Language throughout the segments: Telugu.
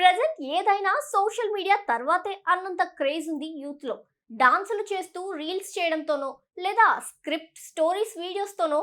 ప్రజెంట్ ఏదైనా సోషల్ మీడియా తర్వాతే అన్నంత క్రేజ్ ఉంది యూత్లో డాన్సులు చేస్తూ రీల్స్ చేయడంతోనో లేదా స్క్రిప్ట్ స్టోరీస్ వీడియోస్తోనో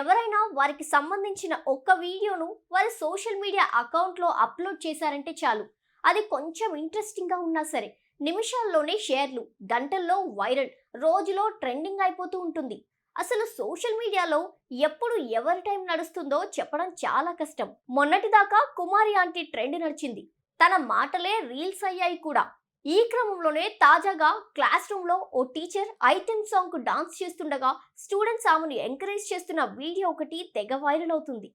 ఎవరైనా వారికి సంబంధించిన ఒక్క వీడియోను వారి సోషల్ మీడియా అకౌంట్లో అప్లోడ్ చేశారంటే చాలు. అది కొంచెం ఇంట్రెస్టింగ్గా ఉన్నా సరే నిమిషాల్లోనే షేర్లు గంటల్లో వైరల్ రోజులో ట్రెండింగ్ అయిపోతూ ఉంటుంది. అసలు సోషల్ మీడియాలో ఎప్పుడు ఎవరి టైం నడుస్తుందో చెప్పడం చాలా కష్టం. మొన్నటిదాకా కుమారి ఆంటీ ట్రెండ్ నడిచింది. తన మాటలే రీల్స్ అయ్యాయి కూడా. ఈ క్రమంలోనే తాజాగా క్లాస్ రూమ్లో ఓ టీచర్ ఐటెం సాంగ్కు డాన్స్ చేస్తుండగా స్టూడెంట్స్ ఆమెను ఎంకరేజ్ చేస్తున్న వీడియో ఒకటి తెగ వైరల్ అవుతుంది.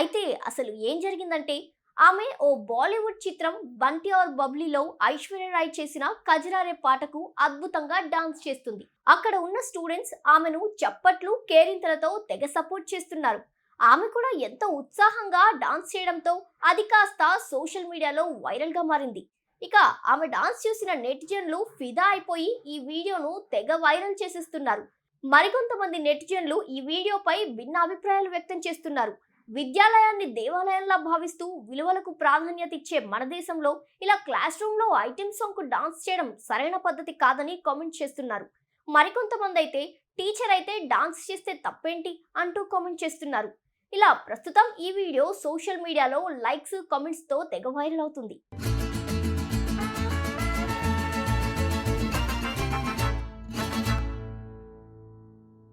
అయితే అసలు ఏం జరిగిందంటే ఆమె ఓ బాలీవుడ్ చిత్రం బంటి ఆర్ బబ్లీలో ఐశ్వర్యరాయ్ చేసిన కజరారే పాటకు అద్భుతంగా డాన్స్ చేస్తుంది. అక్కడ ఉన్న స్టూడెంట్స్ ఆమెను చప్పట్లు కేరింతలతో తెగ సపోర్ట్ చేస్తున్నారు. ఆమె కూడా ఎంతో ఉత్సాహంగా డాన్స్ చేయడంతో అది కాస్త సోషల్ మీడియాలో వైరల్గా మారింది. ఇక ఆమె డాన్స్ చూసిన నెటిజన్లు ఫిదా అయిపోయి ఈ వీడియోను తెగ వైరల్ చేసేస్తున్నారు. మరికొంతమంది నెటిజన్లు ఈ వీడియోపై భిన్న అభిప్రాయాలు వ్యక్తం చేస్తున్నారు. విద్యాలయాన్ని దేవాలయంలా భావిస్తూ విలువలకు ప్రాధాన్యత ఇచ్చే మన దేశంలో ఇలా క్లాస్ రూమ్లో ఐటెం సాంగ్కు డాన్స్ చేయడం సరైన పద్ధతి కాదని కామెంట్ చేస్తున్నారు. మరికొంతమంది అయితే టీచర్ అయితే డాన్స్ చేస్తే తప్పేంటి? అంటూ కామెంట్ చేస్తున్నారు. ఇలా ప్రస్తుతం ఈ వీడియో సోషల్ మీడియాలో లైక్స్ కమెంట్స్తో తెగ వైరల్ అవుతుంది.